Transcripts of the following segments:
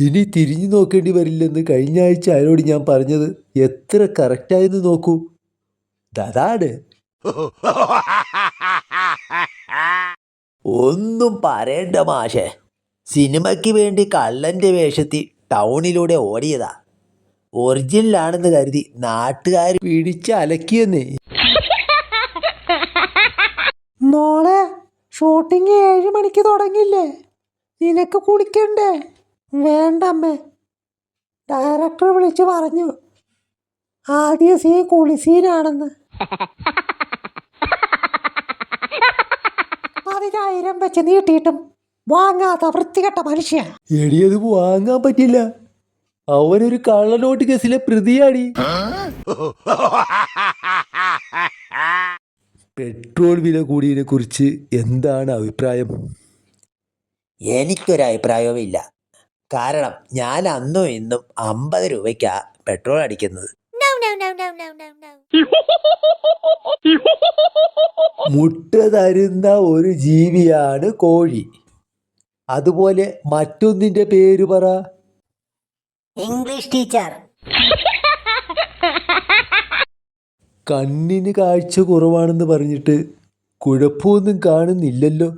ഇനി തിരിഞ്ഞു നോക്കേണ്ടി വരില്ലെന്ന് കഴിഞ്ഞ ആഴ്ച അയാളോട് ഞാൻ പറഞ്ഞത്? എത്ര കറക്റ്റായെന്ന് നോക്കൂ. അതാണ്. ഒന്നും പറയണ്ട മാഷെ. സിനിമയ്ക്ക് വേണ്ടി കള്ളന്റെ വേഷത്തിൽ ടൗണിലൂടെ ഓടിയതാ. ഒറിജിനലാണെന്ന് കരുതി നാട്ടുകാർ പിടിച്ച് അലക്കിയെന്നേ. മോളെ ഷൂട്ടിംഗ് ഏഴ് മണിക്ക് തുടങ്ങില്ലേ? നിനക്ക് കുളിക്കണ്ടേ? വേണ്ടമ്മേ. ഡയറക്ടർ വിളിച്ചു പറഞ്ഞു. ആദ്യ സീ കുളിസീനാണെന്ന് പതിനായിരം വെച്ച് നീട്ടിയിട്ടും വാങ്ങാത്ത വൃത്തികെട്ട മനുഷ്യ. എടിയത് വാങ്ങാൻ പറ്റില്ല. അവനൊരു കള്ളനോട്ട് കേസിലെ പ്രതിയാടി. പെട്രോൾ വില കൂടിയതിനെ കുറിച്ച് എന്താണ് അഭിപ്രായം? എനിക്കൊരു അഭിപ്രായവും ഇല്ല കാരണം ഞാൻ അന്നും ഇന്നും അമ്പത് രൂപയ്ക്കാ പെട്രോൾ അടിക്കുന്നത്. മുട്ട തരുന്ന ഒരു ജീവിയാണ് കോഴി. അതുപോലെ മറ്റൊന്നിന്റെ പേര് പറ. ഇംഗ്ലീഷ് ടീച്ചർ കണ്ണിന് കാഴ്ച കുറവാണെന്ന് പറഞ്ഞിട്ട് കുഴപ്പമൊന്നും കാണുന്നില്ലല്ലോ.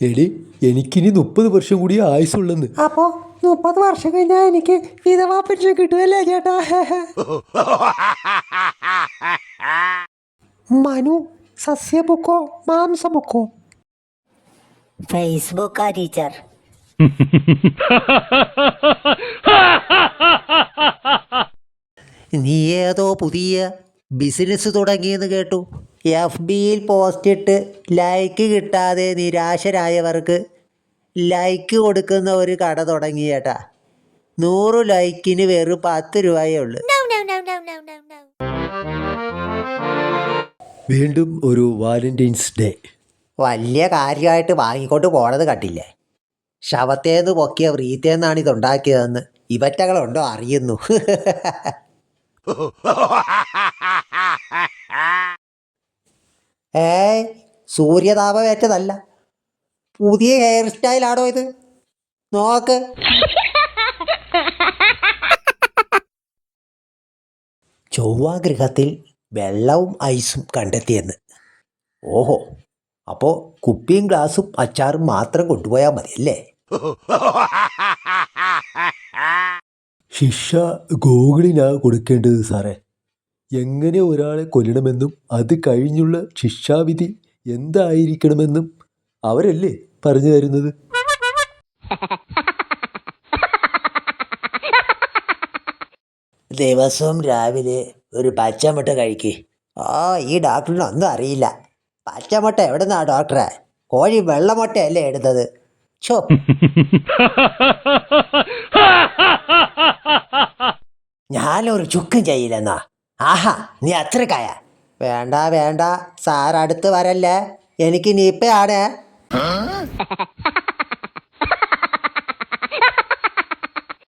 എടി എനിക്കിനി മുപ്പത് വർഷം കൂടി ആയുസുള്ളെന്ന് അപ്പോ മുപ്പത് വർഷം കഴിഞ്ഞാൽ എനിക്ക് വിധവാ പെൻഷൻ കിട്ടുമല്ലേ ചേട്ടാ? മനു സസ്യ ബുക്കോ മാംസ ബുക്കോ? ഫേസ്ബുക്കാ ടീച്ചർ. നീ ഏതോ പുതിയ ബിസിനസ് തുടങ്ങിയെന്ന് കേട്ടു. എഫ് ബിയിൽ പോസ്റ്റ് ഇട്ട് ലൈക്ക് കിട്ടാതെ നിരാശരായവർക്ക് ലൈക്ക് കൊടുക്കുന്ന ഒരു കട തുടങ്ങി ചേട്ടാ നൂറ് ലൈക്കിന് വെറും പത്ത് രൂപയേ ഉള്ളൂ. വീണ്ടും ഒരു വാലന്റൈൻസ് ഡേ. വലിയ കാര്യമായിട്ട് വാങ്ങിക്കൊണ്ട് പോണത് കണ്ടില്ലേ? ശവത്തേന്ന് പൊക്കിയ വ്രീത്തേന്നാണ് ഇതുണ്ടാക്കിയതെന്ന്. ഇവറ്റകളുണ്ടോ അറിയുന്നു. ഏയ് സൂര്യതാപമേറ്റതല്ല. പുതിയ ഹെയർ സ്റ്റൈലാണോ ഇത്. നോക്ക്. ചൊവ്വാഗ്രഹത്തിൽ വെള്ളവും ഐസും കണ്ടെത്തിയെന്ന്. ഓഹോ അപ്പോൾ കുപ്പിയും ഗ്ലാസും അച്ചാറും മാത്രം കൊണ്ടുപോയാൽ മതി അല്ലേ ശിക്ഷ ഗോകുലിനാ കൊടുക്കേണ്ടത് സാറേ. എങ്ങനെ ഒരാളെ കൊല്ലണമെന്നും അത് കഴിഞ്ഞുള്ള ശിക്ഷാവിധി എന്തായിരിക്കണമെന്നും അവരല്ലേ പറഞ്ഞു തരുന്നത്? ദിവസവും രാവിലെ ഒരു പച്ചമുട്ട കഴിക്ക്. ആ ഈ ഡോക്ടറിന് ഒന്നും അറിയില്ല. പച്ചമുട്ട എവിടുന്നാ ഡോക്ടറെ? കോഴി വെള്ളമുട്ടയല്ലേ എടുത്തത്. ചോ ഞാനൊരു ചുക്കും ചെയ്യില്ലെന്നാ. ആഹാ നീ അത്രക്കായ വേണ്ട വേണ്ട സാർ അടുത്ത് വരല്ലേ? എനിക്ക് നിപ്പയാണ്